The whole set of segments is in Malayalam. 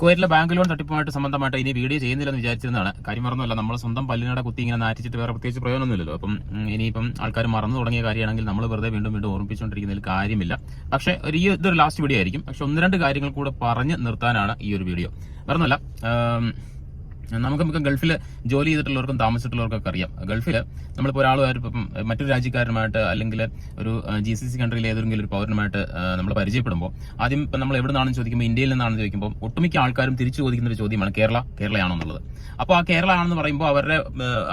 കുവൈറ്റിലെ ബാങ്ക് ലോൺ തട്ടിപ്പുമായിട്ട് സംബന്ധമായിട്ട് ഇനി വീഡിയോ ചെയ്യുന്നില്ലെന്ന് വിചാരിച്ചിരുന്നതാണ്. കാര്യം മറന്നല്ല നമ്മൾ സ്വന്തം പല്ലിനട കുത്തി ഇങ്ങനെ നാറ്റിച്ചിട്ട് വേറെ പ്രത്യേകിച്ച് പ്രയോജനമൊന്നുമില്ലല്ലോ. അപ്പം ഇനിയിപ്പം ആൾക്കാർ മറന്നു തുടങ്ങിയ കാര്യമാണെങ്കിൽ നമ്മൾ വെറുതെ വീണ്ടും വീണ്ടും ഓർമ്മിപ്പിച്ചുകൊണ്ടിരിക്കുന്നതിൽ കാര്യമില്ല. പക്ഷേ ഒരു ഈ ഇതൊരു ലാസ്റ്റ് വീഡിയോ ആയിരിക്കും. പക്ഷെ ഒന്ന് രണ്ട് കാര്യങ്ങൾ കൂടെ പറഞ്ഞ് നിർത്താനാണ് ഈ ഒരു വീഡിയോ വേറൊന്നുമല്ല ആം, നമുക്ക് നമുക്ക് ഗൾഫിൽ ജോലി ചെയ്തിട്ടുള്ളവർക്കും താമസിച്ചിട്ടുള്ളവർക്കൊക്കെ അറിയാം. ഗൾഫിൽ നമ്മളിപ്പോൾ ഒരാളുമായിട്ട് ഇപ്പം മറ്റൊരു രാജ്യക്കാരനുമായിട്ട് അല്ലെങ്കിൽ ഒരു ജി സി സി കൺട്രിയിലെ ഏതെങ്കിലും ഒരു പൗരനുമായിട്ട് നമ്മൾ പരിചയപ്പെടുമ്പോൾ ആദ്യം ഇപ്പം നമ്മൾ എവിടെ നിന്നാണെന്ന് ചോദിക്കുമ്പോൾ ഇന്ത്യയിൽ നിന്നാണെന്ന് ചോദിക്കുമ്പോൾ ഒട്ടുമിക്ക ആൾക്കാരും തിരിച്ചു ചോദിക്കുന്ന ഒരു ചോദ്യമാണ് കേരള കേരളയാണോ എന്നുള്ളത്. അപ്പോൾ ആ കേരള ആണെന്ന് പറയുമ്പോൾ അവരുടെ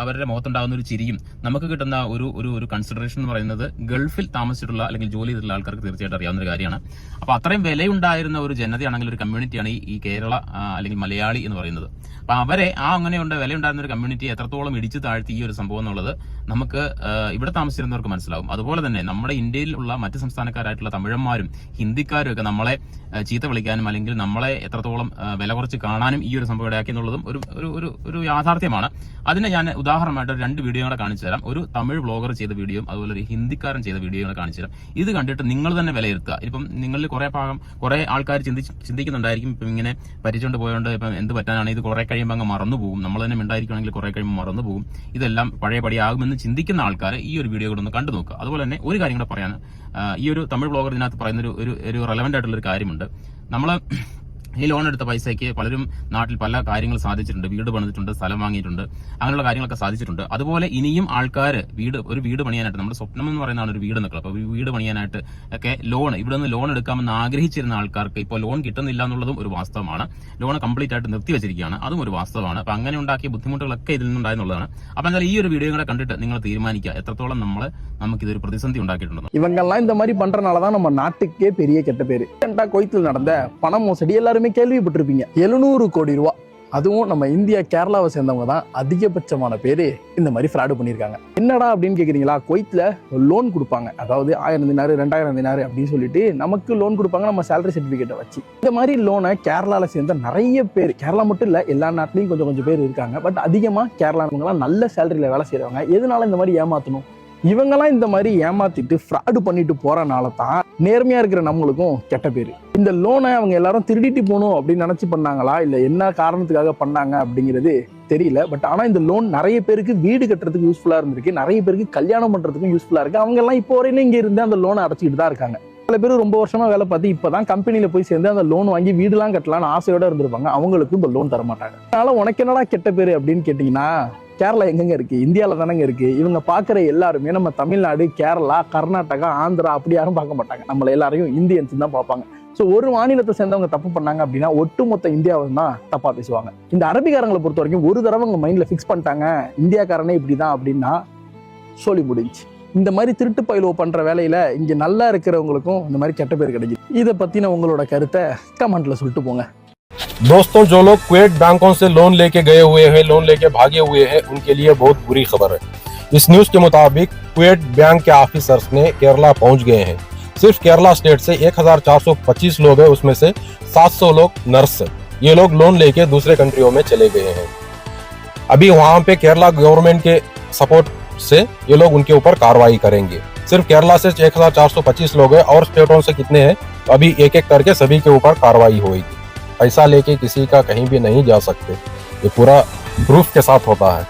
അവരുടെ മുഖത്തുണ്ടാകുന്ന ഒരു ചിരിയും നമുക്ക് കിട്ടുന്ന ഒരു ഒരു ഒരു കൺസിഡറേഷൻ എന്ന് പറയുന്നത് ഗൾഫിൽ താമസിച്ചിട്ടുള്ള അല്ലെങ്കിൽ ജോലി ചെയ്തിട്ടുള്ള ആൾക്കാർക്ക് തീർച്ചയായിട്ടും അറിയാവുന്ന ഒരു കാര്യമാണ്. അപ്പോൾ അത്രയും വിലയുണ്ടായിരുന്ന ഒരു ജനതയാണെങ്കിൽ ഒരു കമ്മ്യൂണിറ്റിയാണ് ഈ കേരള അല്ലെങ്കിൽ മലയാളി എന്ന് പറയുന്നത്. അപ്പൊ അവരെ ആ അങ്ങനെയുണ്ട് വിലയുണ്ടായിരുന്ന ഒരു കമ്മ്യൂണിറ്റി എത്രത്തോളം ഇടിച്ചു താഴ്ത്തി ഈ ഒരു സംഭവം എന്നുള്ളത് നമുക്ക് ഇവിടെ താമസിച്ചിരുന്നവർക്ക് മനസ്സിലാവും. അതുപോലെ തന്നെ നമ്മുടെ ഇന്ത്യയിലുള്ള മറ്റ് സംസ്ഥാനക്കാരായിട്ടുള്ള തമിഴന്മാരും ഹിന്ദിക്കാരും ഒക്കെ നമ്മളെ ചീത്ത വിളിക്കാനും അല്ലെങ്കിൽ നമ്മളെ എത്രത്തോളം വില കുറച്ച് കാണാനും ഈ ഒരു സംഭവം ഇടയാക്കി എന്നുള്ളതും ഒരു ഒരു ഒരു യാഥാർത്ഥ്യമാണ്. അതിനെ ഞാൻ ഉദാഹരണമായിട്ട് രണ്ട് വീഡിയോ കൂടെ കാണിച്ചു തരാം. ഒരു തമിഴ് ബ്ലോഗർ ചെയ്ത വീഡിയോയും അതുപോലെ ഒരു ഹിന്ദിക്കാരൻ ചെയ്ത വീഡിയോ കൂടെ കാണിച്ചു തരാം. ഇത് കണ്ടിട്ട് നിങ്ങൾ തന്നെ വിലയിരുത്തുക. ഇപ്പം നിങ്ങളിൽ കുറേ ഭാഗം കുറേ ആൾക്കാർ ചിന്തി ചിന്തിക്കുന്നുണ്ടായിരിക്കും ഇപ്പം ഇങ്ങനെ പരിച്ചുകൊണ്ട് പോയോണ്ട് ഇപ്പം എന്ത് പറ്റാനാണ് ഇത് കുറെ കഴിയുമ്പോൾ അങ്ങ് മറന്നു പോകും. നമ്മൾ തന്നെ മിണ്ടായിരിക്കണമെങ്കിൽ കുറെ കഴിയുമ്പോൾ മറന്നു പോകും. ഇതെല്ലാം പഴയ പടിയാകുമെന്ന് ചിന്തിക്കുന്ന ആൾക്കാർ ഈ ഒരു വീഡിയോ കൂടെ ഒന്ന് കണ്ടു നോക്കുക. അതുപോലെ തന്നെ ഒരു കാര്യം കൂടെ പറയാൻ ഈ ഒരു തമിഴ് ബ്ലോഗർ ഇതിനകത്ത് പറയുന്ന ഒരു ഒരു റെലവന്റ് ആയിട്ടുള്ള ഒരു കാര്യമുണ്ട്. നമ്മൾ ഈ ലോൺ എടുത്ത പൈസയ്ക്ക് പലരും നാട്ടിൽ പല കാര്യങ്ങൾ സാധിച്ചിട്ടുണ്ട് വീട് പണിതിട്ടുണ്ട് സ്ഥലം വാങ്ങിയിട്ടുണ്ട് അങ്ങനെയുള്ള കാര്യങ്ങളൊക്കെ സാധിച്ചിട്ടുണ്ട് അതുപോലെ ഇനിയും ആൾക്കാർ വീട് ഒരു വീട് പണിയാനായിട്ട് നമ്മുടെ സ്വപ്നം എന്ന് പറയുന്നതാണ് ഒരു വീട് എന്നൊക്കെ അപ്പോൾ വീട് പണിയാനായിട്ട് ഒക്കെ ലോൺ ഇവിടെ നിന്ന് ലോൺ എടുക്കാമെന്ന് ആഗ്രഹിച്ചിരുന്ന ആൾക്കാർക്ക് ഇപ്പോൾ ലോൺ കിട്ടുന്നില്ല എന്നുള്ളതും ഒരു വാസ്തവമാണ് ലോൺ കംപ്ലീറ്റ് ആയിട്ട് നിർത്തി വെച്ചിരിക്കുകയാണ് അതും ഒരു വാസ്തവമാണ് അപ്പോൾ അങ്ങനെ ഉണ്ടാക്കിയ ബുദ്ധിമുട്ടുകളൊക്കെ ഇതിൽ നിന്നുണ്ടായെന്നുള്ളതാണ് അപ്പോൾ എന്തായാലും ഈ ഒരു വീഡിയോ കൂടെ കണ്ടിട്ട് നിങ്ങൾ തീരുമാനിക്കുക എത്രത്തോളം നമ്മൾ നമുക്കിതൊരു പ്രതിസന്ധി ഉണ്ടാക്കിയിട്ടുണ്ടെന്ന് இவங்கெல்லாம் இந்த மாதிரி பண்றனால தான் நம்ம நாட்டுக்கே பெரிய கெட்ட பேரு ரீசெண்டா குவைத்தில் நடந்த பண மோசடி எல்லாருமே கேள்விப்பட்டிருப்பீங்க. எழுநூறு கோடி ரூபா. அதுவும் நம்ம இந்தியா கேரளாவை சேர்ந்தவங்க தான் அதிகபட்சமான பேர் இந்த மாதிரி ஃப்ராடு பண்ணியிருக்காங்க. என்னடா அப்படின்னு கேட்குறீங்களா குவைத்தில் லோன் கொடுப்பாங்க. அதாவது ஆயிரம் தினாறு ரெண்டாயிரம் தினாறு அப்படின்னு சொல்லிட்டு நமக்கு லோன் கொடுப்பாங்க. நம்ம சேலரி சர்டிஃபிகேட்டை வச்சு. இந்த மாதிரி லோனை கேரளாவில் சேர்ந்த நிறைய பேர் கேரளா மட்டும் இல்லை எல்லா நாட்டிலையும் கொஞ்சம் கொஞ்சம் பேர் இருக்காங்க. பட் அதிகமாக கேரளாவங்களாம் நல்ல சேலரியில் வேலை செய்கிறவங்க எதனால இந்த மாதிரி ஏமாற்றணும் இவங்கெல்லாம் இந்த மாதிரி ஏமாத்திட்டு ஃப்ராடு பண்ணிட்டு போறனால தான் நேர்மையா இருக்கிற நம்மளுக்கும் கெட்ட பேரு. இந்த லோனை அவங்க எல்லாரும் திருடிட்டு போகணும் அப்படின்னு நினைச்சு பண்ணாங்களா? இல்லை என்ன காரணத்துக்காக பண்ணாங்க அப்படிங்கிறது தெரியல. பட் ஆனால் இந்த லோன் நிறைய பேருக்கு வீடு கட்டுறதுக்கு யூஸ்ஃபுல்லாக இருந்திருக்கு. நிறைய பேருக்கு கல்யாணம் பண்ணுறதுக்கும் யூஸ்ஃபுல்லாக இருக்கு. அவங்க எல்லாம் இப்போ வரையிலும் இங்கே இருந்து அந்த லோனை அடைச்சிட்டு தான் இருக்காங்க. சில பேர் ரொம்ப வருஷமா வேலை பார்த்து இப்பதான் கம்பெனியில் போய் சேர்ந்து அந்த லோன் வாங்கி வீடுலாம் கட்டலாம்னு ஆசையோட இருந்திருப்பாங்க. அவங்களுக்கு இந்த லோன் தர மாட்டாங்க அதனால உனக்கு என்னடா கெட்ட பேரு அப்படின்னு கேட்டீங்கன்னா கேரளா எங்கெங்க இருக்கு? இந்தியாவில தானேங்க இருக்கு. இவங்க பார்க்குற எல்லாருமே நம்ம தமிழ்நாடு கேரளா கர்நாடகா ஆந்திரா அப்படி யாரும் பார்க்க மாட்டாங்க. நம்மளை எல்லாரையும் இந்தியன்ஸ் தான் பார்ப்பாங்க. ஸோ ஒரு மாநிலத்தை சேர்ந்தவங்க தப்பு பண்ணாங்க அப்படின்னா ஒட்டுமொத்த இந்தியாவை தான் தப்பா பேசுவாங்க. இந்த அரபிக்காரங்களை பொறுத்த வரைக்கும் ஒரு தடவை அவங்க மைண்ட்ல ஃபிக்ஸ் பண்ணிட்டாங்க இந்தியாக்காரனே இப்படி தான் அப்படின்னா சொல்லி முடிஞ்சு. இந்த மாதிரி திருட்டு பயிலுவ பண்ற வேலையில இங்க நல்லா இருக்கிறவங்களுக்கும் இந்த மாதிரி கெட்ட பேர் கிடைக்குது. இதை பத்தின உங்களோட கருத்தை கமெண்ட்ல சொல்லிட்டு போங்க. दोस्तों, जो लोग क्वेट बैंकों से लोन लेके गए हुए हैं, लोन लेके भागे हुए हैं, उनके लिए बहुत बुरी खबर है। इस न्यूज़ के मुताबिक क्वेट बैंक के ऑफिसर्स ने केरला पहुँच गए हैं। सिर्फ़ केरला स्टेट से 1425 लोग हैं, उसमें से 700 लोग नर्स ये लोग लोन लेके दूसरे कंट्रियों में चले गए हैं। अभी वहाँ पे केरला गवर्नमेंट के सपोर्ट से ये लोग उनके ऊपर कार्रवाई करेंगे। सिर्फ़ केरला से 1425 लोग हैं और स्टेटों से कितने हैं, अभी एक एक करके सभी के ऊपर कार्रवाई होगी। पैसा लेके किसी का कहीं भी नहीं जा सकते। ये पूरा प्रूफ के साथ होता है।